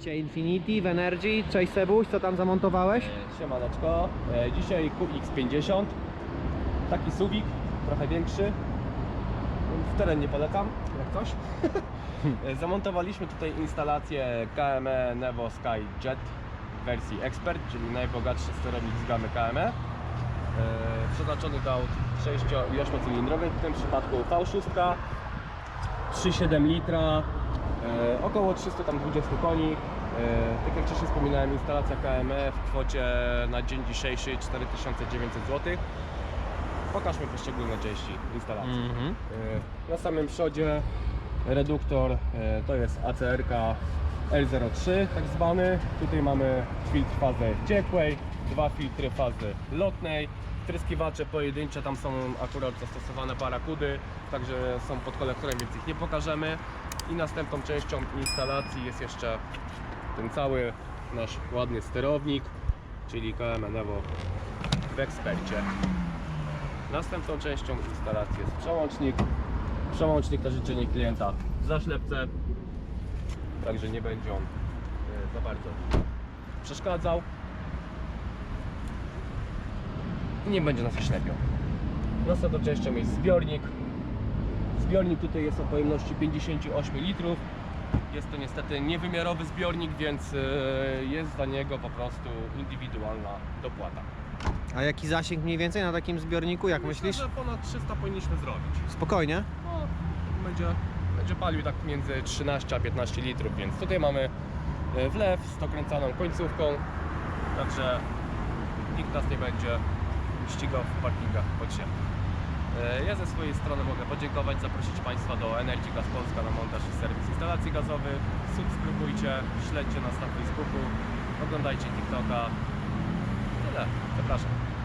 Cie Infinity w Energy. Cześć Sebuś, co tam zamontowałeś? E, Siemaneczko, e, dzisiaj QX50 Taki suwik, trochę większy. W teren nie polecam, jak coś. E, Zamontowaliśmy tutaj instalację KME Nevo Sky Jet w wersji Expert, czyli najbogatszy sterownik z gamy KME Przeznaczony do aut 6 i 8 cylindrowych, w tym przypadku V6 3,7 litra, e, około 320 koni. E, tak jak wcześniej wspominałem, instalacja KME w kwocie na dzień dzisiejszy 4900 zł. Pokażmy poszczególne części instalacji. Mhm. E, na samym przodzie reduktor e, to jest ACR L03 tak zwany. Tutaj mamy filtr fazy ciekłej, dwa filtry fazy lotnej. Tryskiwacze pojedyncze, tam są akurat zastosowane barakudy, także są pod kolektorem, więc ich nie pokażemy. I następną częścią instalacji jest jeszcze ten cały nasz ładny sterownik, czyli KM Nevo w ekspercie. Następną częścią instalacji jest przełącznik. Przełącznik na życzenie klienta w zaślepce, także nie będzie on e, za bardzo przeszkadzał i nie będzie nas oślepiał. Następną częścią jest zbiornik. Zbiornik tutaj jest o pojemności 58 litrów. Jest to niestety niewymiarowy zbiornik, więc e, jest za niego po prostu indywidualna dopłata. A jaki zasięg mniej więcej na takim zbiorniku, jak Myślę, myślisz? że ponad 300 powinniśmy zrobić. Spokojnie. No, będzie, będzie palił tak między 13 a 15 litrów, więc tutaj mamy e, wlew z dokręcaną końcówką, także nikt nas nie będzie ścigał w parkingach pod się. E, Ja ze swojej strony mogę podziękować, zaprosić Państwa do Energy Gas Polska na montaż i serwis instalacji gazowych. Subskrybujcie, śledźcie nas na Facebooku, oglądajcie TikToka. Tyle, zapraszam.